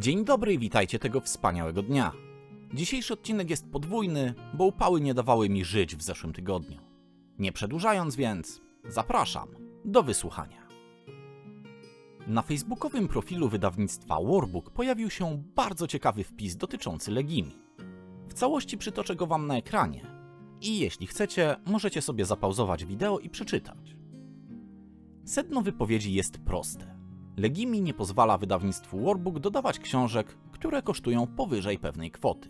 Dzień dobry i witajcie tego wspaniałego dnia. Dzisiejszy odcinek jest podwójny, bo upały nie dawały mi żyć w zeszłym tygodniu. Nie przedłużając więc, zapraszam do wysłuchania. Na facebookowym profilu wydawnictwa Warbook pojawił się bardzo ciekawy wpis dotyczący Legimi. W całości przytoczę go wam na ekranie i jeśli chcecie, możecie sobie zapauzować wideo i przeczytać. Sedno wypowiedzi jest proste. Legimi nie pozwala wydawnictwu Warbook dodawać książek, które kosztują powyżej pewnej kwoty.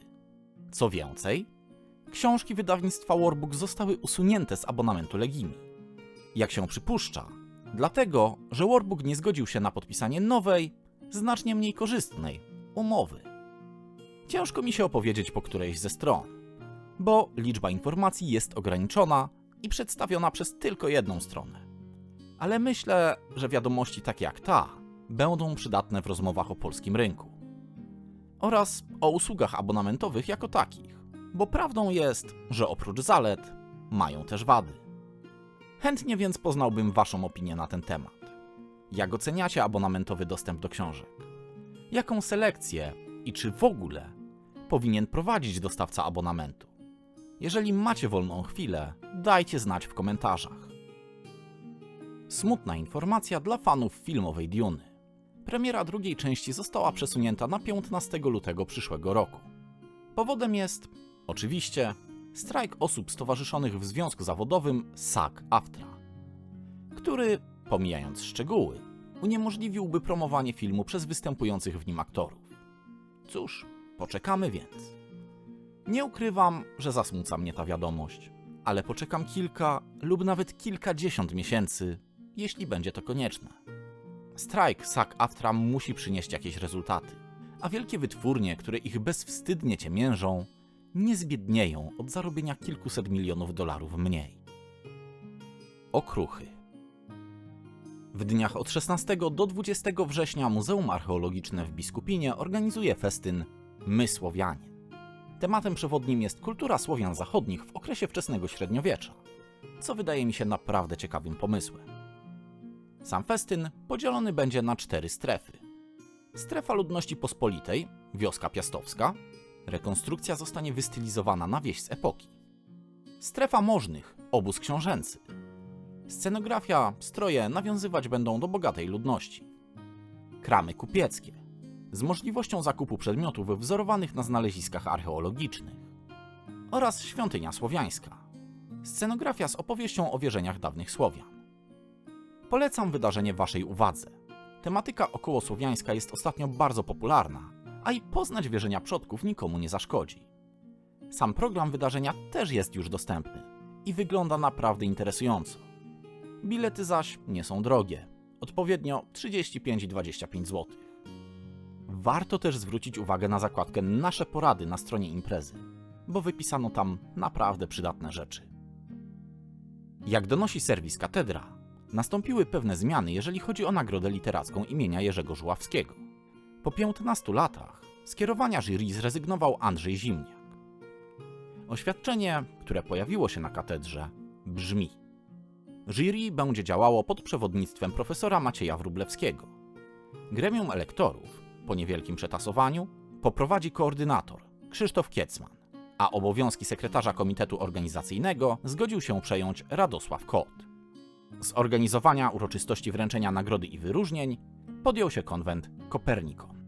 Co więcej, książki wydawnictwa Warbook zostały usunięte z abonamentu Legimi. Jak się przypuszcza, dlatego, że Warbook nie zgodził się na podpisanie nowej, znacznie mniej korzystnej umowy. Ciężko mi się opowiedzieć po którejś ze stron, bo liczba informacji jest ograniczona i przedstawiona przez tylko jedną stronę. Ale myślę, że wiadomości takie jak ta będą przydatne w rozmowach o polskim rynku. Oraz o usługach abonamentowych jako takich, bo prawdą jest, że oprócz zalet mają też wady. Chętnie więc poznałbym Waszą opinię na ten temat. Jak oceniacie abonamentowy dostęp do książek? Jaką selekcję i czy w ogóle powinien prowadzić dostawca abonamentu? Jeżeli macie wolną chwilę, dajcie znać w komentarzach. Smutna informacja dla fanów filmowej Duny. Premiera drugiej części została przesunięta na 15 lutego przyszłego roku. Powodem jest, oczywiście, strajk osób stowarzyszonych w związku zawodowym SAG-AFTRA, który, pomijając szczegóły, uniemożliwiłby promowanie filmu przez występujących w nim aktorów. Cóż, poczekamy więc. Nie ukrywam, że zasmuca mnie ta wiadomość, ale poczekam kilka lub nawet kilkadziesiąt miesięcy, jeśli będzie to konieczne. Strajk SAG-AFTRA musi przynieść jakieś rezultaty, a wielkie wytwórnie, które ich bezwstydnie ciemiężą, nie zbiednieją od zarobienia kilkuset milionów dolarów mniej. Okruchy. W dniach od 16 do 20 września Muzeum Archeologiczne w Biskupinie organizuje festyn My Słowianie. Tematem przewodnim jest kultura Słowian zachodnich w okresie wczesnego średniowiecza, co wydaje mi się naprawdę ciekawym pomysłem. Sam festyn podzielony będzie na cztery strefy. Strefa ludności pospolitej, wioska piastowska, rekonstrukcja zostanie wystylizowana na wieś z epoki. Strefa możnych, obóz książęcy. Scenografia, stroje nawiązywać będą do bogatej ludności. Kramy kupieckie, z możliwością zakupu przedmiotów wzorowanych na znaleziskach archeologicznych. Oraz świątynia słowiańska. Scenografia z opowieścią o wierzeniach dawnych Słowian. Polecam wydarzenie Waszej uwadze. Tematyka okołosłowiańska jest ostatnio bardzo popularna, a i poznać wierzenia przodków nikomu nie zaszkodzi. Sam program wydarzenia też jest już dostępny i wygląda naprawdę interesująco. Bilety zaś nie są drogie, odpowiednio 35 i 25 zł. Warto też zwrócić uwagę na zakładkę Nasze porady na stronie imprezy, bo wypisano tam naprawdę przydatne rzeczy. Jak donosi serwis Katedra, nastąpiły pewne zmiany, jeżeli chodzi o nagrodę literacką imienia Jerzego Żuławskiego. Po 15 latach z kierowania jury zrezygnował Andrzej Zimniak. Oświadczenie, które pojawiło się na katedrze, brzmi: Jury będzie działało pod przewodnictwem profesora Macieja Wrublewskiego. Gremium elektorów, po niewielkim przetasowaniu, poprowadzi koordynator Krzysztof Kiecman, a obowiązki sekretarza komitetu organizacyjnego zgodził się przejąć Radosław Kot. Z organizowania uroczystości wręczenia nagrody i wyróżnień podjął się konwent Kopernikon.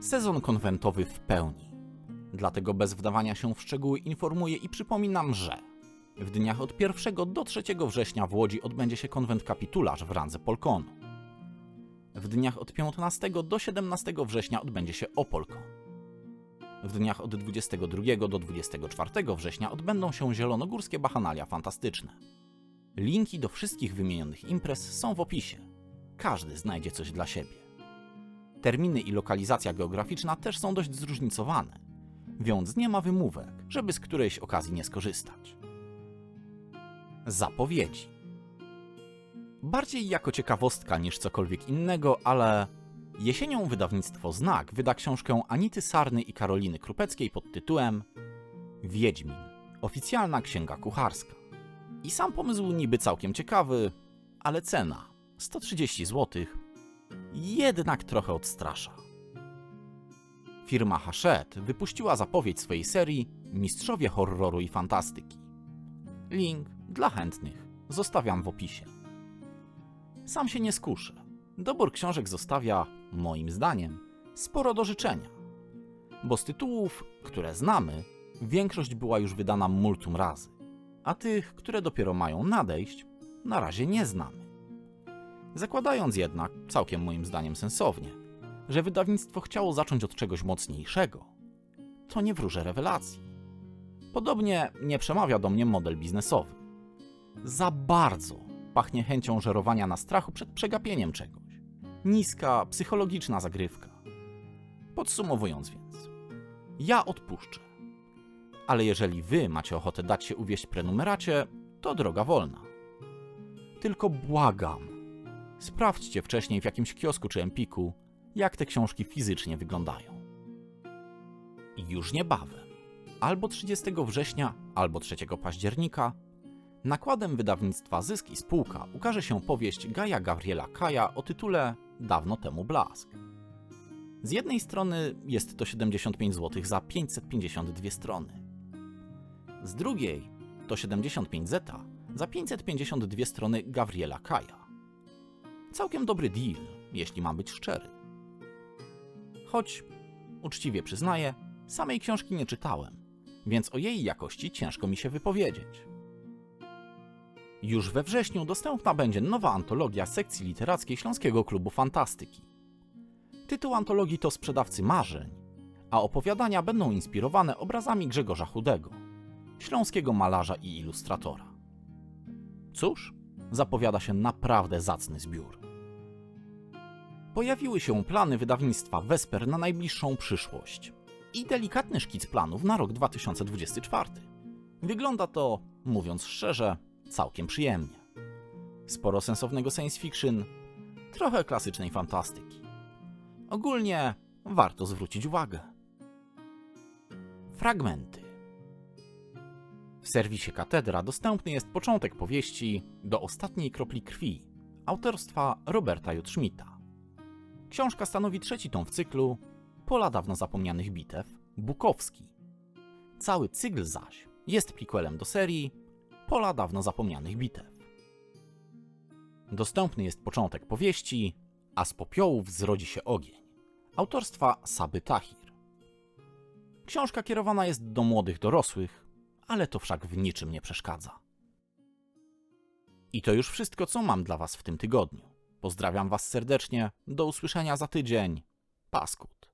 Sezon konwentowy w pełni. Dlatego bez wdawania się w szczegóły informuję i przypominam, że w dniach od 1 do 3 września w Łodzi odbędzie się konwent kapitularz w randze Polkonu. W dniach od 15 do 17 września odbędzie się Opolkon. W dniach od 22 do 24 września odbędą się zielonogórskie bachanalia fantastyczne. Linki do wszystkich wymienionych imprez są w opisie. Każdy znajdzie coś dla siebie. Terminy i lokalizacja geograficzna też są dość zróżnicowane, więc nie ma wymówek, żeby z którejś okazji nie skorzystać. Zapowiedzi. Bardziej jako ciekawostka niż cokolwiek innego, ale jesienią wydawnictwo Znak wyda książkę Anity Sarny i Karoliny Krupeckiej pod tytułem Wiedźmin. Oficjalna księga kucharska. I sam pomysł niby całkiem ciekawy, ale cena 130 zł jednak trochę odstrasza. firma Hachette wypuściła zapowiedź swojej serii Mistrzowie Horroru i Fantastyki. Link dla chętnych zostawiam w opisie. Sam się nie skuszę. Dobór książek zostawia, moim zdaniem, sporo do życzenia. Bo z tytułów, które znamy, większość była już wydana multum razy, a tych, które dopiero mają nadejść, na razie nie znamy. Zakładając jednak, całkiem moim zdaniem sensownie, że wydawnictwo chciało zacząć od czegoś mocniejszego, to nie wróżę rewelacji. Podobnie nie przemawia do mnie model biznesowy. Za bardzo pachnie chęcią żerowania na strachu przed przegapieniem czegoś. Niska, psychologiczna zagrywka. Podsumowując więc, ja odpuszczę. Ale jeżeli wy macie ochotę dać się uwieść prenumeracie, to droga wolna. Tylko błagam, sprawdźcie wcześniej w jakimś kiosku czy empiku, jak te książki fizycznie wyglądają. I już niebawem, albo 30 września, albo 3 października, nakładem wydawnictwa Zysk i Spółka ukaże się powieść Gaja Gabriela Kaja o tytule Dawno temu blask. Z jednej strony jest to 75 zł za 552 strony. Z drugiej to 75 zeta za 552 strony Gabriela Kaja. Całkiem dobry deal, jeśli mam być szczery. Choć, uczciwie przyznaję, samej książki nie czytałem, więc o jej jakości ciężko mi się wypowiedzieć. Już we wrześniu dostępna będzie nowa antologia sekcji literackiej Śląskiego Klubu Fantastyki. Tytuł antologii to Sprzedawcy Marzeń, a opowiadania będą inspirowane obrazami Grzegorza Chudego, śląskiego malarza i ilustratora. Cóż, zapowiada się naprawdę zacny zbiór. Pojawiły się plany wydawnictwa Vesper na najbliższą przyszłość i delikatny szkic planów na rok 2024. Wygląda to, mówiąc szczerze, całkiem przyjemnie. Sporo sensownego science fiction, trochę klasycznej fantastyki. Ogólnie warto zwrócić uwagę. Fragmenty. W serwisie Katedra dostępny jest początek powieści Do ostatniej kropli krwi autorstwa Roberta J. Książka stanowi trzeci tom w cyklu Pola dawno zapomnianych bitew Bukowski. Cały cykl zaś jest prequelem do serii Pola dawno zapomnianych bitew. Dostępny jest początek powieści A z popiołów zrodzi się ogień autorstwa Saby Tahir. Książka kierowana jest do młodych dorosłych, ale to wszak w niczym nie przeszkadza. I to już wszystko, co mam dla Was w tym tygodniu. Pozdrawiam Was serdecznie, do usłyszenia za tydzień. Paskut.